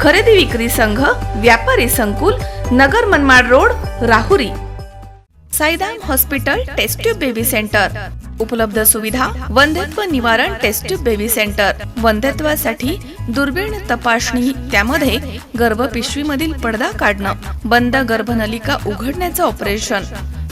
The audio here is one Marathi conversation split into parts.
खरेदी विक्री संघ व्यापारी संकुल Nagar Manmad road Rahuri. Saidam hospital test tube baby centre. उपलब्ध सुविधा वंध्यत्व निवारण टेस्ट्यूब बेबी सेंटर. वंध्यत्वासाठी दुर्बीण तपासणी त्यामध्ये गर्भपिशवीमधील पडदा काढणं बंद गर्भनलिका उघडण्याचं ऑपरेशन.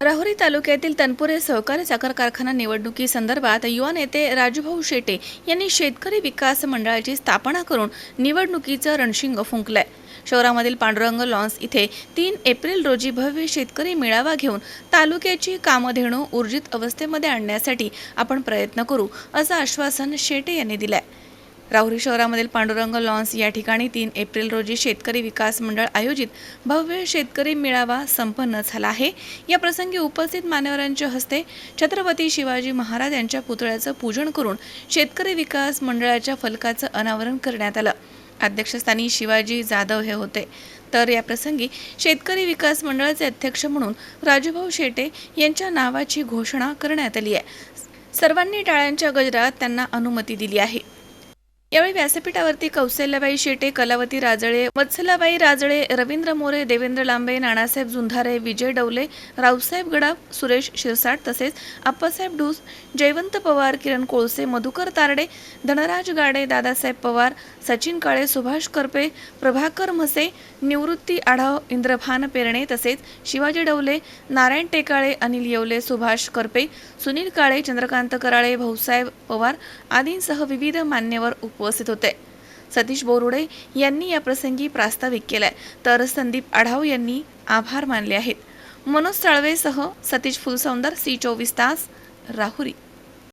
राहुरी तालुक्यातील तनपुरे सहकारी साखर कारखाना निवडणुकी संदर्भात युवा नेते राजूभाऊ शेटे यांनी शेतकरी विकास मंडळाची स्थापना करून निवडणुकीचं रणशिंग फुंकलंय. शहरामधील पांडुरंग लॉन्स इथे तीन एप्रिल रोजी भव्य शेतकरी मेळावा घेऊन तालुक्याची कामधेणू ऊर्जित अवस्थेमध्ये आणण्यासाठी आपण प्रयत्न करू असं आश्वासन शेटे यांनी दिलं आहे राहुरी शहरामधील पांडुरंग लॉन्स या ठिकाणी तीन एप्रिल रोजी शेतकरी विकास मंडळ आयोजित भव्य शेतकरी मेळावा संपन्न झाला आहे. या प्रसंगी उपस्थित मान्यवरांच्या हस्ते छत्रपती शिवाजी महाराज यांच्या पुतळ्याचं पूजन करून शेतकरी विकास मंडळाच्या फलकाचं अनावरण करण्यात आलं. अध्यक्षस्थानी शिवाजी जाधव हे होते. तर या प्रसंगी शेतकरी विकास मंडळाचे अध्यक्ष म्हणून राजूभाऊ शेटे यांच्या नावाची घोषणा करण्यात आली आहे. सर्वांनी टाळ्यांच्या गजरात त्यांना अनुमती दिली आहे. यावेळी व्यासपीठावरती कौशल्याबाई शेटे कलावती राजळे वत्सलाबाई राजळे रवींद्र मोरे देवेंद्र लांबे नानासाहेब झुंधारे विजय डवले रावसाहेब गडाव सुरेश शिरसाट तसेच आप्पासाहेब ढूस जयवंत पवार किरण कोळसे मधुकर तारडे धनराज गाडे दादासाहेब पवार सचिन काळे सुभाष करपे प्रभाकर म्हसे निवृत्ती आढाव इंद्रभान पेरणे तसेच शिवाजी डवले नारायण टेकाळे अनिल येवले सुभाष करपे सुनील काळे चंद्रकांत कराळे भाऊसाहेब पवार आदींसह विविध मान्यवर उपस्थित होते. सतीश बोरुडे यांनी या प्रसंगी प्रास्ताविक केलाय. तर संदीप आढाव यांनी आभार मानले आहेत. मनोज साळवेसह सतीश फुलसौंदर सी चोवीस तास राहुरी.